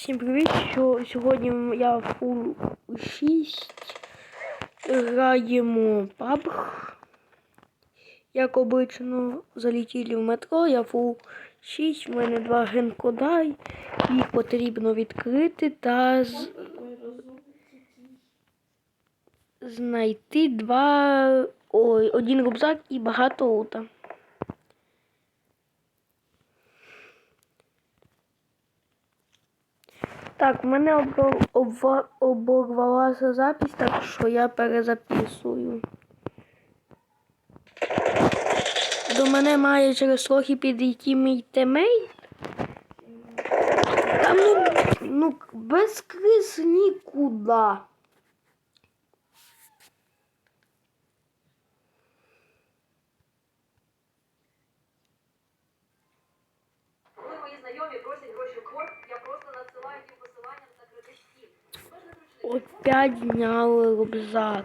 Всім привіт! Що сьогодні я фул 6 граємо PUBG. Як обично, залетіли в метро, я фул 6, в мене два генкода, їх потрібно відкрити та з... знайти два. Ой, один рюкзак і багато лута. Так, в мене обор- оборвалася запись, так що я перезаписую. До мене має через трохи підійти мій темейт. Там ну, ну без криз нікуди. Опять зняли рюкзак.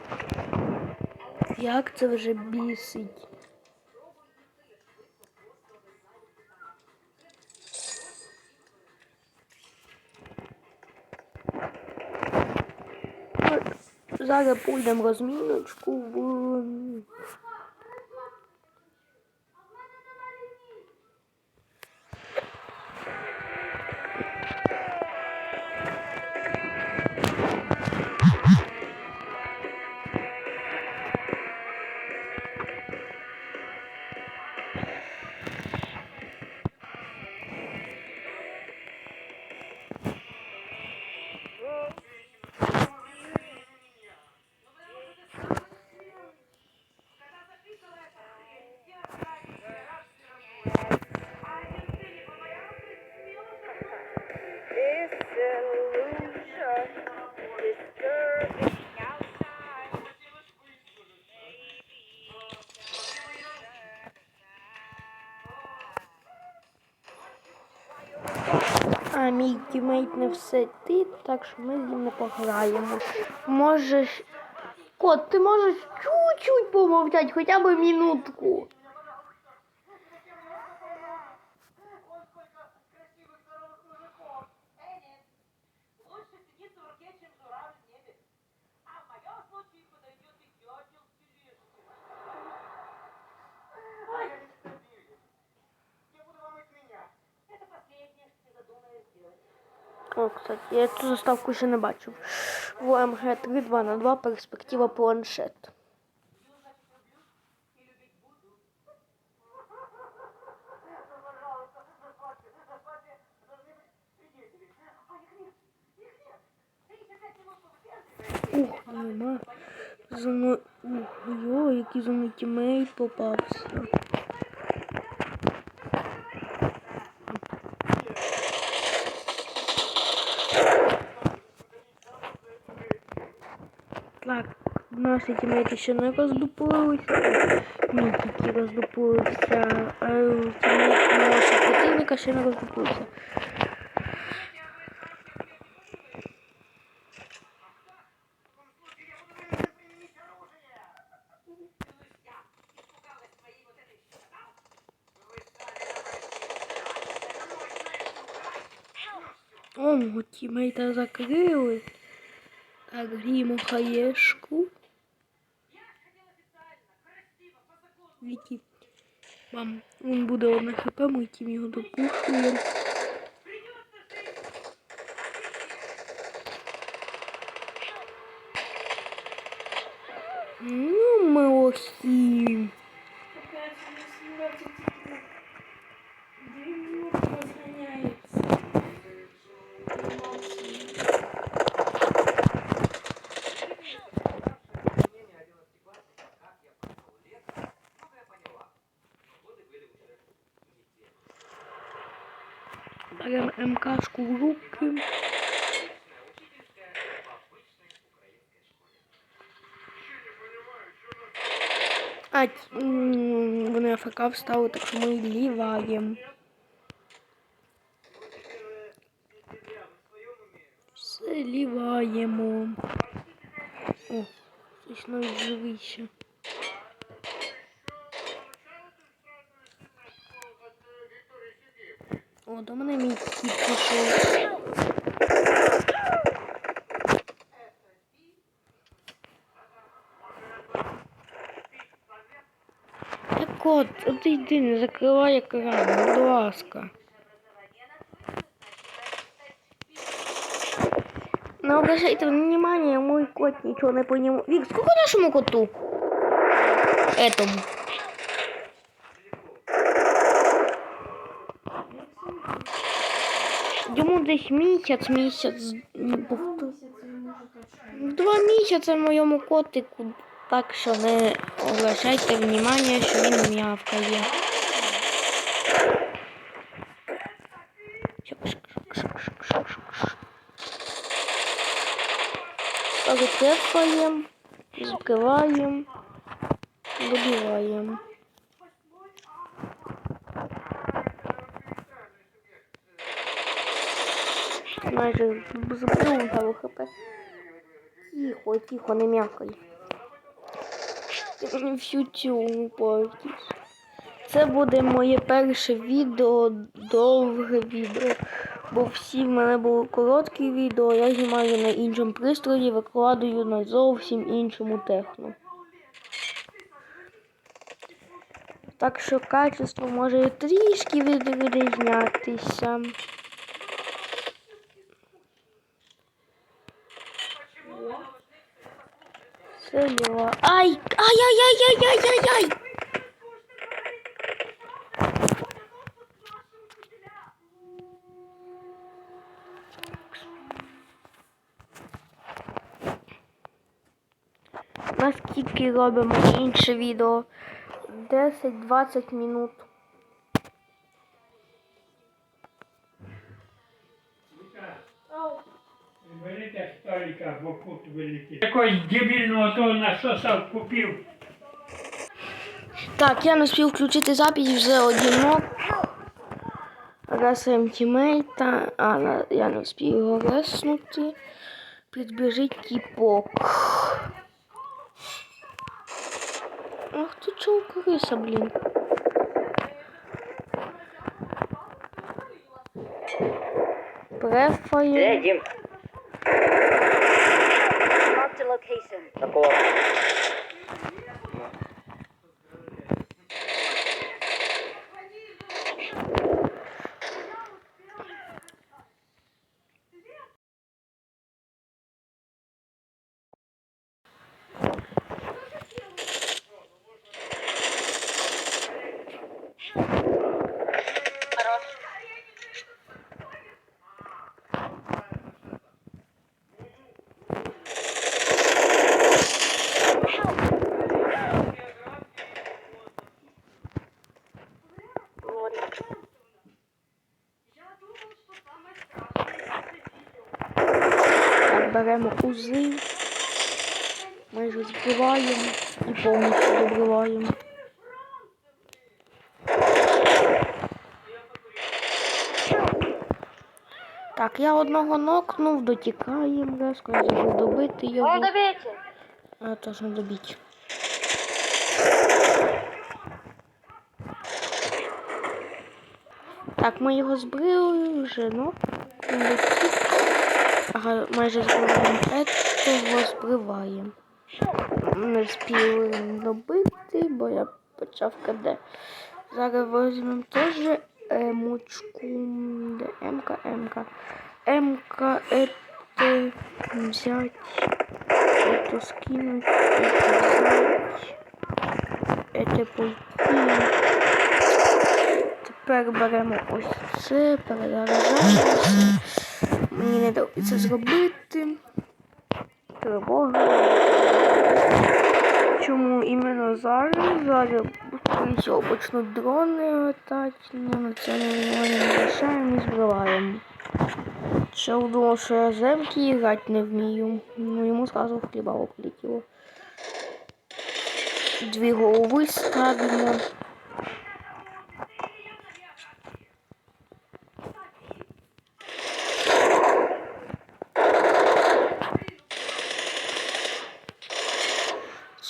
Як це вже бісить? Зараз пойдемо розміночку в. А мій тімейт не все ти, так що ми з ним не пограємо. Можеш. Кот, ти можеш чуть-чуть помовчати, хоча б минутку. О, кстати, я цю заставку ще не бачив. В МГ 3 2 на 2 перспектива планшет. Ух, нема. За мною. Ух, йо, який за мною тімейт попався. Так, наші тімейти ще не роздуплилися. Мій тільки роздуплився, а тімейт нашого противника ще не роздуплився. О, мого тімейта закрили. Так, гріємо хаєшку. Віки. Мам, він буде одне хп, ми тім його допушуємо. Ну, ми лохи. Беремо А, вони АФК встали, так що ми ліваємо. Все ліваємо. О, щось навіть живий. О, до мене мій кіт пішов. от, от йди, не закривай екран, будь ласка. Не обращайте внимания, мой кот ничего не понимает. Вик, сколько нашему коту? Этому. Йому десь місяць, місяць. м, повтор- Два місяці моєму котику, Так що не обращайте внимання, що він м'явкає. Закрепаємо, закриваємо, добиваємо. Майже забив того хп. Тихо, тихо, не м'якай. Всю цю портиш. Це буде моє перше відео, довге відео. Бо всі в мене були короткі відео, я знімаю на іншому пристрої, викладаю на зовсім іншому техно. Так що качество може трішки відрізнятися. Дела. Ай! Ай-яй-яй-яй-яй-яй-яй! Наскільки робимо інше відео? 10-20 минут. Кут. Якогось дебільного того насоса купив. Так, я не спів включити запись вже одинок. Раз тімейта. А, я не встиг його реснути. Підбіжить тіпок. Ах ти чого криса, блін. Префає. Дім? location. Nakuha. Беремо узи. Майже збиваємо і повністю добриваємо. Так, я одного нокнув, дотікаємо, резко я добити його. добейте. А то ж не добіть. Так, ми його збрили вже, ну. летить. Ага, майже збиваємо етого, збриваємо. Не встигли добити, бо я почав КД. Зараз візьмемо теж емочку. Де Емка, Емка. Емка, это взять. Это скинуть, это взять, это пойти. Тепер беремо ось це, перезаряджаємо. Мені не треба це зробити. Тривога. Чому іменно зараз? Зараз почнуть дрони летати, ну на це ми не лишаємо і збиваємо. Ще думав, що я земки грати не вмію. Ну йому зразу в хлібало полетіло. Дві голови ставимо.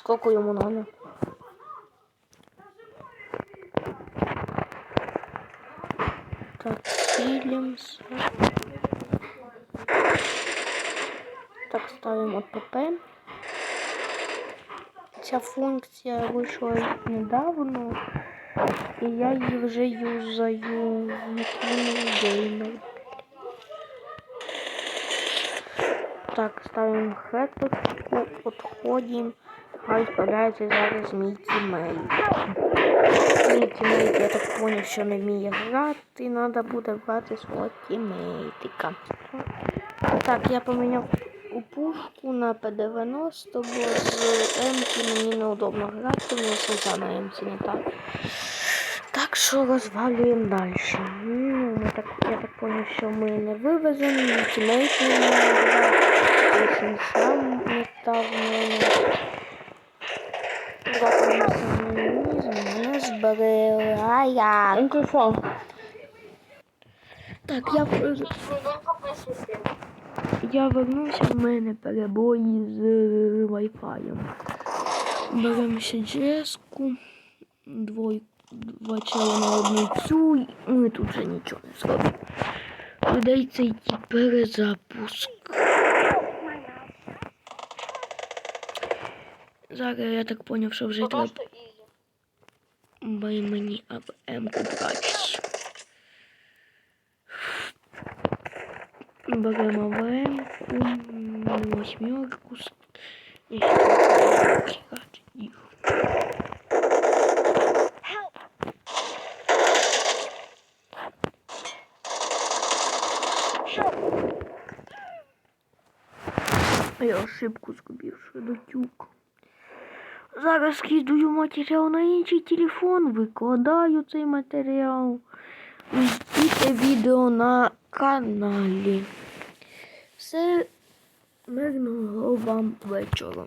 Сколько ему надо? Так, филимся. Так, ставим АПП. Ця функція вийшла недавно. І я її вже юзаю геймер. Так, ставимо хеточку, підходимо. Хай справляється зараз мій тімейт. Мій тімейт, я так поняв, що не вміє грати, треба буде брати свого тімейтика. Так, я поміняв у пушку на П-90, бо з М мені неудобно грати, мені сенса на М не так. Так що розвалюємо далі. Ну, ми так, я так поняв, що ми не вивеземо, тімейт не грати, він сам не став мене. Збирає. Ну ти що? Так, я, я вернувся, в мене перебої з Wi-Fi. Беремося джеску, двой, два чела на одну цю, і тут вже нічого не зробимо. Придеться йти перезапуск. Зараз я так поняв, що вже треба. Бай мені об М-ку брати. Беремо ВМ-ку, восьмерку. І ще їх. Я ошибку зробив, що дотюк. Зараз скидаю матеріал на інший телефон, викладаю цей матеріал. Ждіть відео на каналі. Все мирного вам вечора.